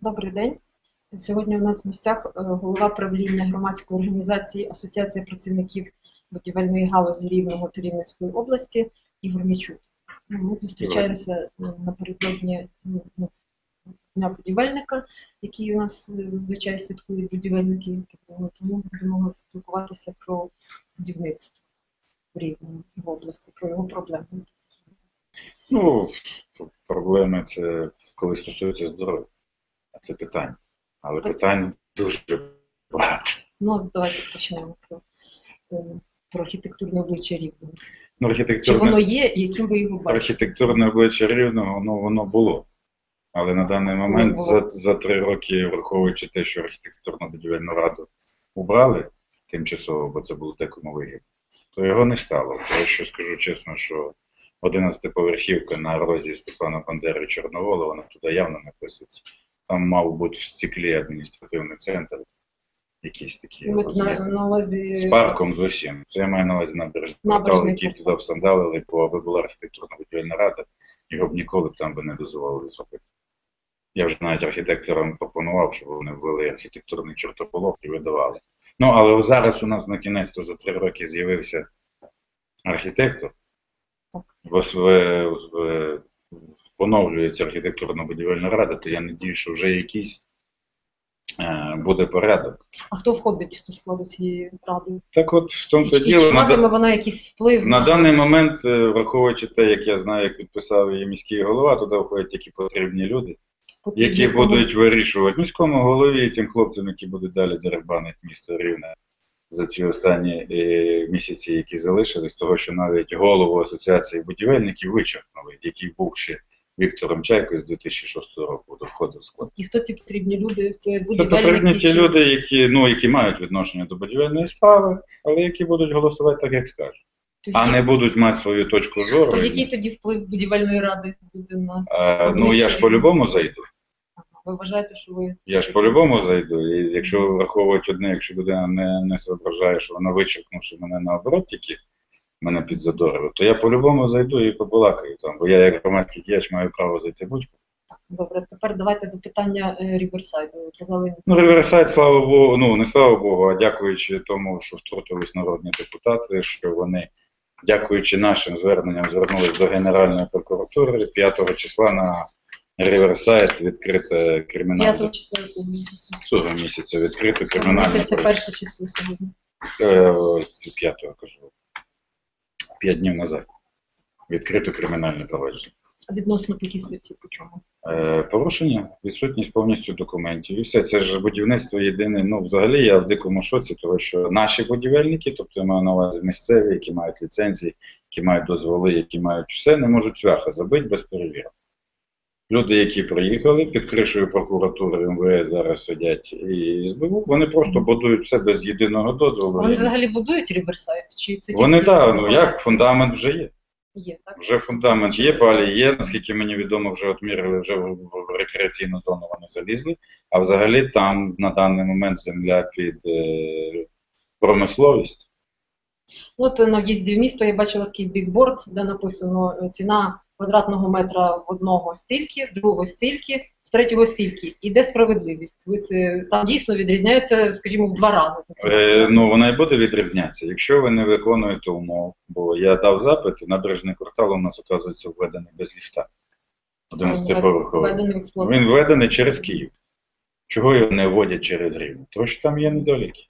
Добрий день. Сьогодні у нас в місцях е, голова правління громадської організації Асоціація працівників будівельної галузі Рівного та області Ігор Мічук. Ну, Ми зустрічаємося е, напередодні ну, ну, Дня будівельника, який у нас е, зазвичай святкують будівельники. Тому- Тому будемо спілкуватися про будівництво в Рівному в області, про його проблеми. Ну, проблеми це коли стосується здоров'я. А це питання. Але Так. питань дуже багато. Ну, давайте почнемо про, е, про архітектурне обличчя Рівного. Ну, Чи воно є, яким ви його бачите? архітектурне обличчя рівного, ну, воно було. Але на даний момент за, за три роки, враховуючи те, що архітектурну будівельну раду убрали тимчасово, бо це було декомовигів, то його не стало. Тому що скажу чесно, що 11-поверхівка на розі Степана Бандери Чорновола, вона туди явно не писується. Там мав бути в стеклі адміністративний центр, на, на увазі З парком з усім. Це я маю на увазі набережний квартал, який туди всандалили, бо аби була архітектурна будівельна рада, його б ніколи б там би не дозволили зробити. Я вже навіть архітекторам пропонував, щоб вони ввели архітектурний чортополох і видавали. Ну, але зараз у нас на кінець то за три роки з'явився архітектор, поновлюється архітектурна будівельна рада, то я надію, що вже якийсь е, буде порядок. а хто входить до складу цієї ради? Так от в тому то і діло. чи на матиме вона якийсь вплив На даний момент, е, враховуючи те, як я знаю, як підписав її міський голова, туди входять тільки потрібні люди, потрібні які будуть вирішувати міському голові і тим хлопцям, які будуть далі деребанити місто Рівне за ці останні е, місяці, які залишились, того що навіть голову асоціації будівельників вичерпнули, який був ще Віктором Чайко з 2006 року до входу в склад. І хто ці потрібні люди? Це Це потрібні ті люди, які, ну, які мають відношення до будівельної справи, але які будуть голосувати так, як скажуть. А не будуть мати свою точку зору. То який тоді вплив будівельної ради буде на Е, ну я ж по-любому зайду. Ви вважаєте, що ви Я ж по-любому зайду. І якщо враховувати одне, якщо людина не, не соображає, що вона вичеркнувши мене наоборот, тільки мене підзадорило, то я по-любому зайду і побалакаю там, бо я як громадський діяч маю право зайти будь-куди. добре? Тепер давайте до питання Ріверсайду. Ви Казали Ну, Реверсайт, слава Богу, ну не слава Богу, а дякуючи тому, що втрутились народні депутати, що вони, дякуючи нашим зверненням, звернулись до Генеральної прокуратури 5 числа на Реверсайт відкрите 5 кримінальне числа якого місяця? цього місяця відкрите кримінальне Місяця перше число сьогодні. Е, п'ятого кажу. П'ять днів назад. Відкрито кримінальне провадження. А відносно по якій статті по чому? Е, порушення, відсутність повністю документів. І все, це ж будівництво єдине. Ну, взагалі я в дикому шоці, тому що наші будівельники, тобто я маю на увазі місцеві, які мають ліцензії, які мають дозволи, які мають все, не можуть цвяха забити без перевірок. Люди, які приїхали під кришею прокуратури МВС зараз сидять і СБУ, вони просто будують все без єдиного дозволу. Вони взагалі будують Ріверсайд? Чи це Вони так, ну як фундамент вже є. є, так? Вже фундамент є, палі є, наскільки мені відомо, вже отмірили, вже в, рекреаційну зону вони залізли. А взагалі там на даний момент земля під е, промисловість. От на в'їзді в місто я бачила такий бікборд, де написано е, ціна квадратного метра в одного стільки, в другого стільки, в третього стільки. І де справедливість? Ви це там дійсно відрізняється, скажімо, в два рази. Е, ну вона і буде відрізнятися. Якщо ви не виконуєте умов, бо я дав запит, і набережний квартал у нас оказується введений без ліфта. 11 поверховий. Введений. Він введений через Київ. Чого його не вводять через Рівне? Тому що там є недоліки.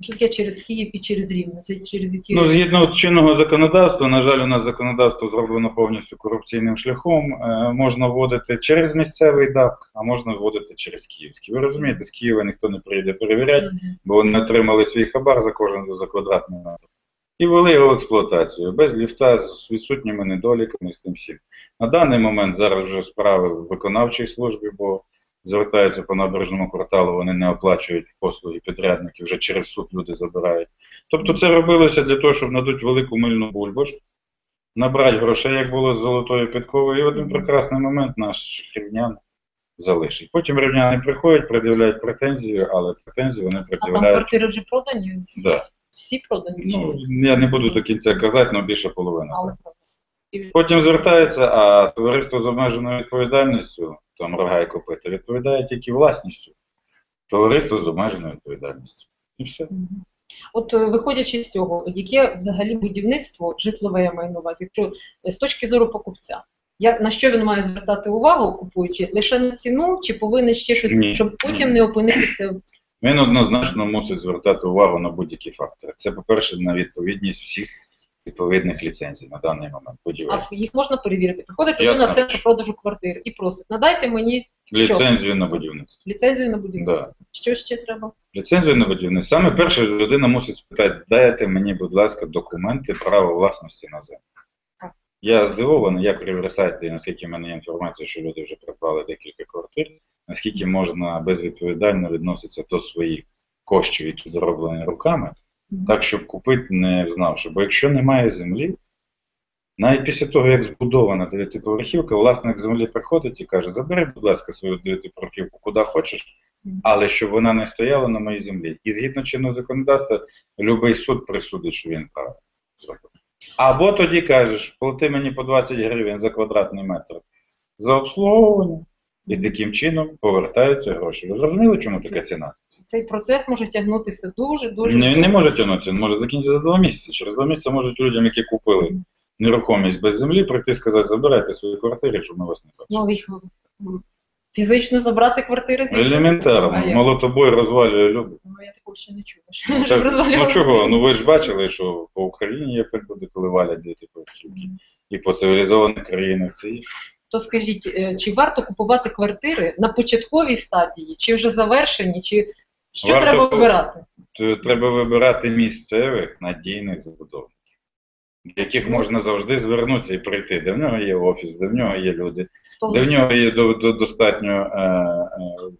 Що таке через Київ і через Рівне? Це через які Ну, згідно чинного законодавства, на жаль, у нас законодавство зроблено повністю корупційним шляхом. Е, можна вводити через місцевий ДАП, а можна вводити через Київський. Ви розумієте, з Києва ніхто не прийде перевіряти, бо вони отримали свій хабар за кожен за квадратний метр. І ввели його в експлуатацію без ліфта, з відсутніми недоліками з тим всім. На даний момент зараз вже справи в виконавчій службі, бо звертаються по набережному кварталу, вони не оплачують послуги підрядників, вже через суд люди забирають. Тобто це робилося для того, щоб надуть велику мильну бульбашку, набрати грошей, як було з золотою підковою, і в один прекрасний момент наш рівнян залишить. Потім рівняни приходять, пред'являють претензію, але претензії вони А там квартири вже продані? Да. Всі продані? Ну, я не буду до кінця казати, але більше половини. Але Потім звертаються, а товариство з обмеженою відповідальністю там рога і копита, відповідає тільки власністю. Товариство з обмеженою відповідальністю. І все. От виходячи з цього, яке взагалі будівництво житлове я маю на увазі, якщо е, з точки зору покупця, як на що він має звертати увагу, купуючи лише на ціну, чи повинен ще щось, Ні. щоб потім не опинитися в Він однозначно мусить звертати увагу на будь-які фактори. Це, по-перше, на відповідність всіх відповідних ліцензій на даний момент. будівель. а їх можна перевірити. Приходить людина в центр продажу квартир і просить, надайте мені що? Ліцензію на будівництво. ліцензію на будівництво. Що ще треба? Ліцензію на будівництво. Саме перше людина мусить спитати, дайте мені, будь ласка, документи права власності на землю. Так. Я здивований, як сайті, наскільки в мене є інформація, що люди вже придбали декілька квартир, наскільки можна безвідповідально відноситися до своїх коштів, які зароблені руками. Так, щоб купити, не знавши. Бо якщо немає землі, навіть після того, як збудована дев'ятиповерхівка, власник землі приходить і каже, забери, будь ласка, свою дев'ятиповерхівку куди хочеш, але щоб вона не стояла на моїй землі. І згідно чинного законодавства, будь-який суд присудить, що він правильно зробив. Або тоді кажеш, плати мені по 20 гривень за квадратний метр за обслуговування, і таким чином повертаються гроші. Ви зрозуміли, чому така ціна? Цей процес може тягнутися дуже дуже Не, не може тягнутися, він може закінчитися за два місяці. Через два місяці можуть людям, які купили нерухомість без землі, прийти і сказати, забирайте свої квартири, щоб ми вас не бачили. ну, їх фізично забрати квартири звідси. Елементарно. як? Молотобой розвалює любов. Ну, я такого ще не чула. що Ну, так, ну чого? Ну ви ж бачили, що по Україні є приклади, коли валять діти повчинки. І по цивілізованих країнах це є. То скажіть, е, чи варто купувати квартири на початковій стадії, чи вже завершені, чи що Варто треба вибирати? Треба вибирати місцевих надійних забудовників, до яких можна завжди звернутися і прийти, де в нього є офіс, де в нього є люди, де в нього є до, до, достатньо е, е,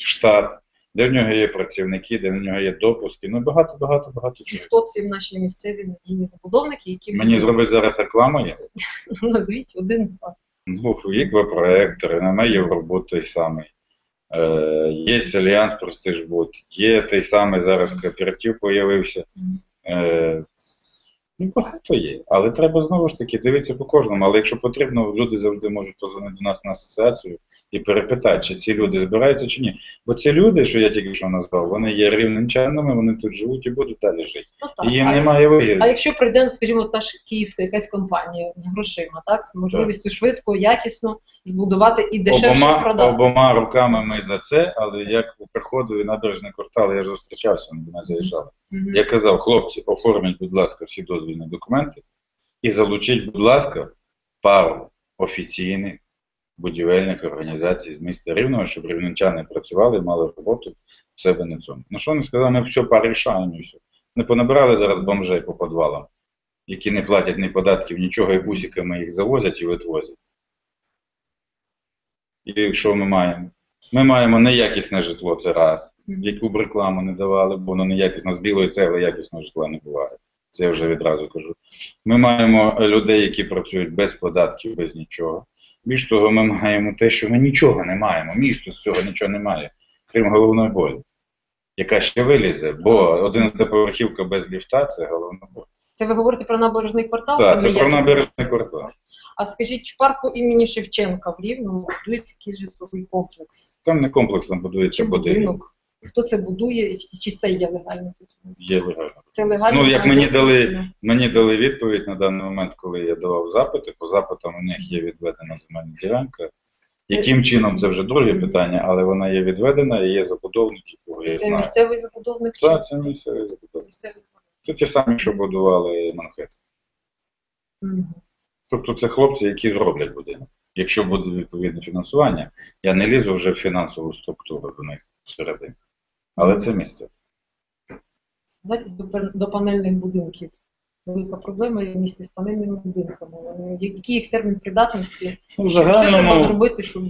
штат, де в нього є працівники, де в нього є допуски. Ну багато, багато, багато І хто ці наші місцеві надійні забудовники, які Мені зробить зараз рекламу є. назвіть один-два. Ну, є квапроектори, на мене Євробуд той самий. Е, є Альянс Престижбуд, є той самий зараз кооператив появився. Е, ну, багато є. Але треба знову ж таки дивитися по кожному. Але якщо потрібно, люди завжди можуть позвонити до нас на асоціацію і перепитати, чи ці люди збираються чи ні. Бо ці люди, що я тільки що назвав, вони є рівненчанами, вони тут живуть і будуть далі жити. Ну, так. І їм а, немає вигідно. а якщо прийде, скажімо, та ж київська якась компанія з грошима, так, з можливістю швидко, якісно збудувати і дешевше Обома, продати. обома руками ми за це, але як приходив і набережний квартал, я ж зустрічався, вони до заїжджали. Мгм. Я казав, хлопці, оформіть, будь ласка, всі дозвільні документи і залучіть, будь ласка, пару офіційних будівельних організацій з міста Рівного, щоб рівненчани працювали, мали роботу в себе на цьому. Ну що вони сказали, ми все порішаємо і все. Не понабирали зараз бомжей по підвалам, які не платять ні податків, нічого, і бусиками їх завозять і відвозять. І що ми маємо? Ми маємо неякісне житло, це раз яку б рекламу не давали, бо воно неякісно з білої цегли якісного житла не буває. Це я вже відразу кажу. Ми маємо людей, які працюють без податків, без нічого. Більш того, ми маємо те, що ми нічого не маємо. Місто з цього нічого не має, крім головної болі, яка ще вилізе, бо 11 поверхівка без ліфта це головна боль. Це ви говорите про набережний квартал? Так, це про набережний квартал. А скажіть, в парку імені Шевченка в Рівному будується якийсь житловий комплекс. Там не комплексно будується Чи будинок. Хто це будує і чи це є легально? Є легально. Це легально? Ну, як мені дали- Мені дали відповідь на даний момент, коли я давав запити. По запитам у них є відведена земельна ділянка. Яким чином це вже друге питання, але вона є відведена і є забудовник, якого я Це знаю. місцевий забудовник? Так, це місцевий забудовник. Місцевий. Це ті самі, що будували Манхеттен. Тобто це хлопці, які зроблять будинок. Якщо буде відповідне фінансування, я не лізу вже в фінансову структуру до них всередині. Але це місце. Давайте до, до панельних будинків. Велика проблема є в місті з панельними будинками. Який їх термін придатності? Ну, в Що треба зробити, щоб,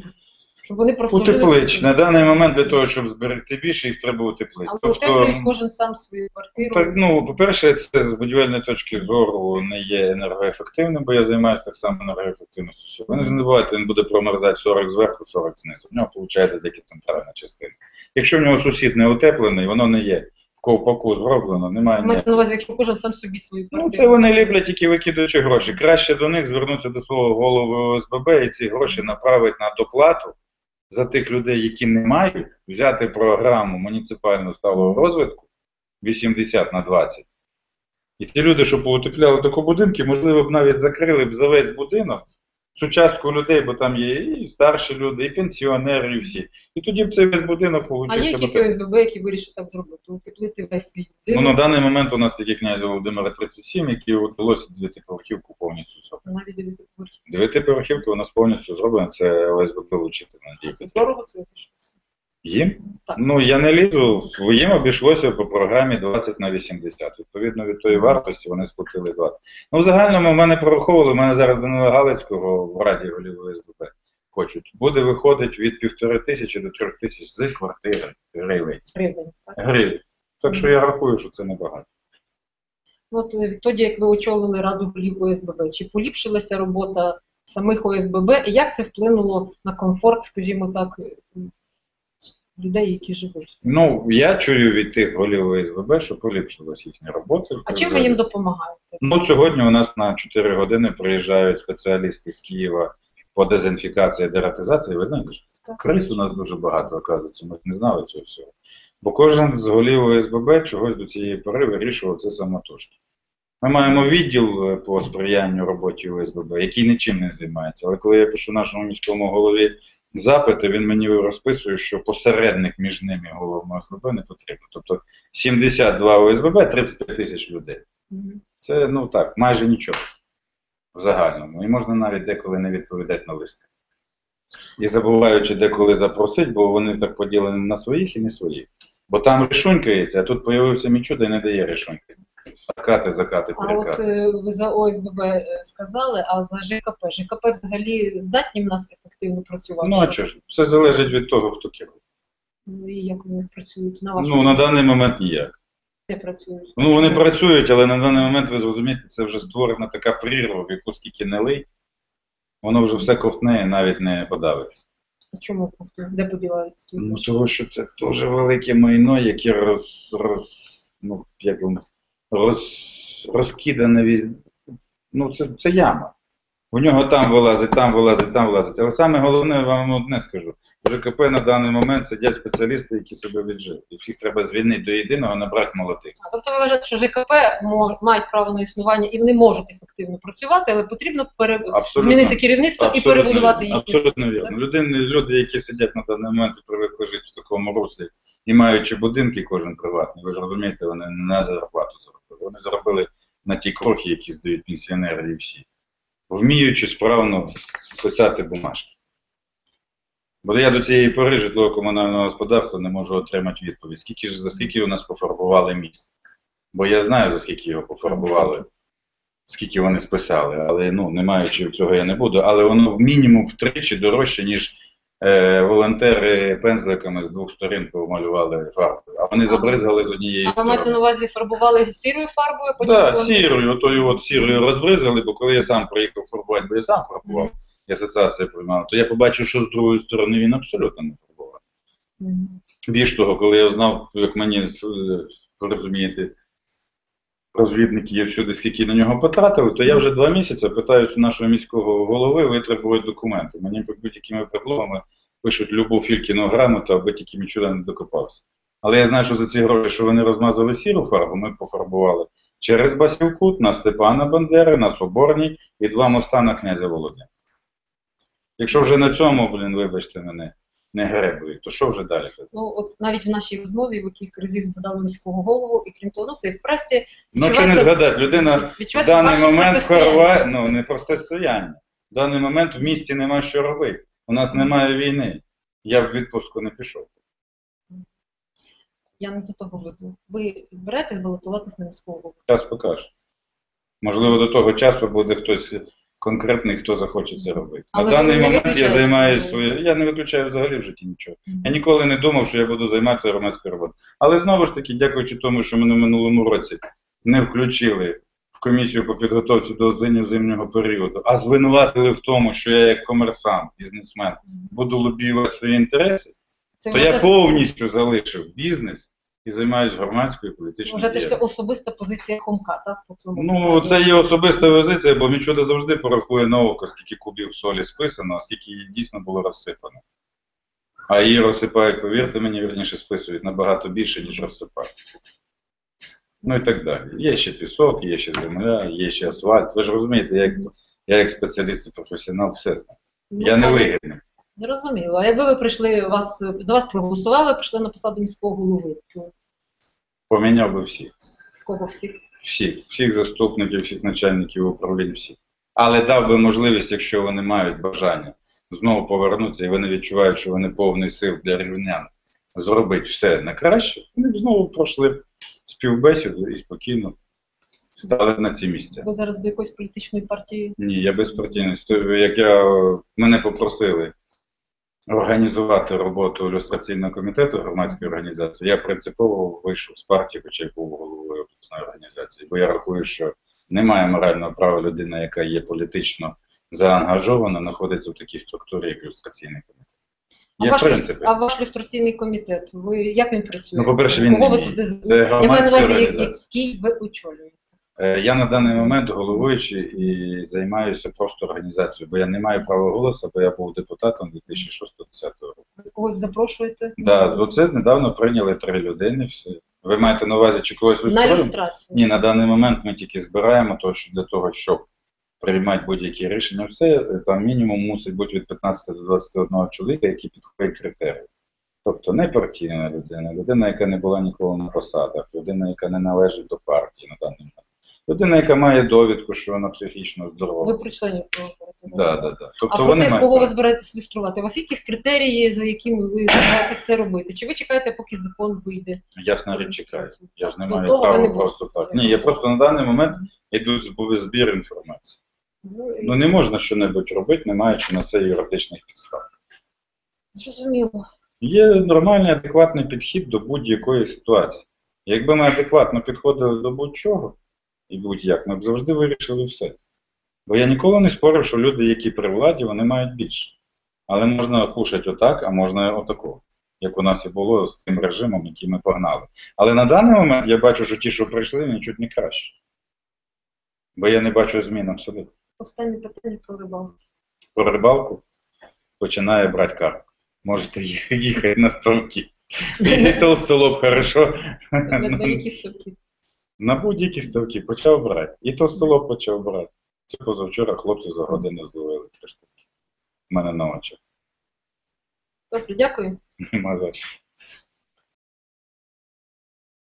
щоб вони прослужили? утеплич. На даний момент для того, щоб зберегти більше, їх треба утеплити. Але утеплюють кожен сам свою квартиру. Так, ну, по-перше, це з будівельної точки зору не є енергоефективним, бо я займаюся так само енергоефективністю. Ви не забувайте, він буде промерзати 40 зверху, 40 знизу. В нього виходить тільки центральна частина. Якщо в нього сусід не утеплений, воно не є ковпаку зроблено, немає. Маєте на увазі, якщо кожен сам собі свою Ну, це вони люблять тільки викидуючи гроші. Краще до них звернутися до свого голови ОСББ і ці гроші направити на доплату за тих людей, які не мають, взяти програму муніципального сталого розвитку 80 на 20. І ті люди, що поутепляли таку будинки, можливо, б навіть закрили б за весь будинок цю частку людей, бо там є і старші люди, і пенсіонери, і всі. І тоді б цей весь будинок А є якісь. ОСББ, які вирішили так зробити? Утеплити весь свій Ну, на даний момент у нас такі князь Володимира 37, які вдалося дев'ятиповерхівку повністю зробити. навіть дев'ятиповерхівку? поверхів. Дев'ятиповерхівка у нас повністю зроблено, це ОСББ вчити Це дорого це вийшло? Їм? Так. Ну я не лізу, їм обійшлося по програмі 20 на 80. Відповідно від тої вартості вони сплатили 20. Ну в загальному в мене пораховували, в мене зараз Данила Галицького в Раді голів ОСББ хочуть. Буде виходить від півтори тисячі до трьох тисяч з квартири гривень. Гривень. Так? Гривень. Так що я рахую, що це небагато. От е, відтоді, як ви очолили Раду голів ОСББ, чи поліпшилася робота самих ОСББ, і як це вплинуло на комфорт, скажімо так, е, людей, які живуть? Ну, я чую від тих голів ОСББ, що поліпшилась їхня робота. А чим ви їм допомагаєте? Ну, сьогодні у нас на 4 години приїжджають спеціалісти з Києва по дезінфікації, дератизації. Ви знаєте, що крис у нас дуже багато, оказується, ми не знали цього всього. Бо кожен з голів ОСББ чогось до цієї пори вирішував це самотужки. Ми маємо відділ е, по сприянню роботі ОСББ, який нічим не займається. Але коли я пишу нашому міському голові запити, він мені розписує, що посередник між ними головного ОСББ не потрібно. Тобто 72 ОСББ, 35 тисяч людей. Це ну так, майже нічого в загальному. І можна навіть деколи не відповідати на листи. І забуваючи деколи запросити, бо вони так поділені на своїх і не своїх. Бо там рішунькається, а тут появився Мічуда і не дає рішуньки. Откати, закати, А от перекати. е, ви за ОСББ е, сказали, а за ЖКП? ЖКП взагалі здатні в нас ефективно працювати? Ну а чого ж? Все залежить від того, хто керує. Ну, І як вони працюють на вашому Ну, на даний момент ніяк. де працюють? Ну, вони працюють, але на даний момент, ви зрозумієте, це вже створена така прірва, в яку скільки не лий, воно вже все ковтне і навіть не подавиться. Чому де подіваються? ці Ну, тому що це дуже велике майно, яке роз, роз, ну, як вам, роз, розкидане від. Ну, це, це яма. У нього там вилазить, там вилазить, там вилазить. Але саме головне, вам одне скажу. В ЖКП на даний момент сидять спеціалісти, які себе віджили. І всіх треба звільнити до єдиного, набрати молодих. А, Тобто ви вважаєте, що ЖКП мо- мають право на існування і вони можуть ефективно працювати, але потрібно пере... Абсолютно. змінити керівництво і перебудувати їхні. Абсолютно вірно. Людини, люди, які сидять на даний момент і привикли жити в такому руслі, і маючи будинки, кожен приватний, ви ж розумієте, вони не на зарплату заробили. Вони заробили на ті крохи, які здають пенсіонери і всі. Вміючи справно писати бумажки. Бо я до цієї пори житлово-комунального господарства не можу отримати відповідь. Скільки ж за скільки у нас пофарбували міст? Бо я знаю, за скільки його пофарбували, скільки вони списали, але ну, не маючи цього я не буду. Але воно мінімум втричі дорожче, ніж е, волонтери пензликами з двох сторін помалювали фарбою. А вони забризгали з однієї А ви маєте на увазі фарбували сірою фарбою, потім Так, вони- сірою, отою от сірою розбризали, бо коли я сам приїхав фарбувати, бо я сам фарбував, і асоціація приймала, то я побачив, що з другої сторони він абсолютно не фарбував. Мгм. Більш того, коли я знав, як мені е, розумієте, розвідники є всюди, скільки на нього потратили, то я вже два місяці питаюся у нашого міського голови витребувати документи. Мені під будь-якими предлогами пишуть любу фількіну грамоту, аби тільки нічого не докопався. Але я знаю, що за ці гроші, що вони розмазали сіру фарбу, ми пофарбували через Басівкут, на Степана Бандери, на Соборній і два моста на князя Володимира. Якщо вже на цьому, блін, вибачте мене, не гребують, то що вже далі казати? Ну, от навіть в нашій розмові ви кілька разів згадали міського голову, і крім того, ну, це і в пресі. Ну, чи не згадати, людина в даний момент протистояння. Ну не просте стояння. В даний момент в місті нема що робити. У нас немає війни. Я в відпустку не пішов. Я не до того веду. Ви збираєтесь балотуватись на міського голову? Час покаже. Можливо, до того часу буде хтось конкретний, хто захоче це робити. На даний момент я займаюся своєю. Я не виключаю взагалі в житті нічого. Мгм. Я ніколи не думав, що я буду займатися громадською роботою. Але знову ж таки, дякуючи тому, що мене в минулому році не включили в комісію по підготовці до зимнього періоду, а звинуватили в тому, що я як комерсант, бізнесмен, буду лобіювати свої інтереси, Це то я повністю залишив бізнес І займаюся громадською політичною Вважаєте, що це особиста позиція Хомка, так? Ну, це є особиста позиція, бо Мічуда завжди порахує на око, скільки кубів солі списано, а скільки її дійсно було розсипано. А її розсипають, повірте мені, вірніше списують набагато більше, ніж розсипають. Ну і так далі. Є ще пісок, є ще земля, є ще асфальт. Ви ж розумієте, я як, я як спеціаліст і професіонал все знаю. Ну, Я не вигідний. Зрозуміло. А якби ви прийшли, вас, за вас проголосували, прийшли на посаду міського голови, то Поміняв би всіх. кого всіх? Всіх, всіх заступників, всіх начальників управлінь, всіх. Але дав би можливість, якщо вони мають бажання знову повернутися і вони відчувають, що вони повний сил для рівнян зробити все на краще, вони б знову пройшли співбесіду і спокійно стали на ці місця. Ви зараз до якоїсь політичної партії Ні, я безпартійний. Як я, мене попросили організувати роботу ілюстраційного комітету громадської організації, я принципово вийшов з партії, хоча й був головою обласної організації, бо я рахую, що немає морального права людина, яка є політично заангажована, знаходиться в такій структурі, як ілюстраційний комітет. А ваш, а ваш люстраційний комітет, ви як він працює? Ну, по-перше, він Кого не ви туди Це я маю на увазі, який ви очолюєте? Е, Я на даний момент головуючий і займаюся просто організацією, бо я не маю права голосу, бо я був депутатом 2006-2010 року. Ви когось запрошуєте? Да, оце недавно прийняли три людини. Все. Ви маєте на увазі чи когось на люстрацію. Ні, на даний момент ми тільки збираємо, тому що для того, щоб приймати будь-які рішення, все е, там мінімум мусить бути від 15 до 21 чоловіка, які підходять критерії. Тобто не партійна людина, людина, яка не була ніколи на посадах, людина, яка не належить до партії на даний момент. Людина, яка має довідку, що вона психічно здорова. Ви про членів говорите? Да, да, да. А Тобто про вони тих, мають кого ви право. збираєтесь люструвати, у вас є якісь критерії, за якими ви збираєтесь це робити? Чи ви чекаєте, поки закон вийде? Ясна річ чекаю. Я ж не До маю того ви права не просто будете так. Ні, я просто на даний момент йду зб- збір інформації. Ну, Ну не можна що-небудь робити, не маючи на це юридичних підстав. Зрозуміло. Є нормальний, адекватний підхід до будь-якої ситуації. Якби ми адекватно підходили до будь-чого і будь-як, ми б завжди вирішили все. Бо я ніколи не спорив, що люди, які при владі, вони мають більше. Але можна кушати отак, а можна отако. Як у нас і було з тим режимом, який ми погнали. Але на даний момент я бачу, що ті, що прийшли, нічуть не краще. Бо я не бачу змін абсолютно. Останнє питання про рибалку. Про рибалку починає брати карту. Можете їхати на ставки. Толстолоб хорошо. На, на які ставки? На будь-які ставки почав брати. І то столо почав брати. Це позавчора хлопці за годину зловили три штуки. У мене на очах. Добре, дякую. Нема за що.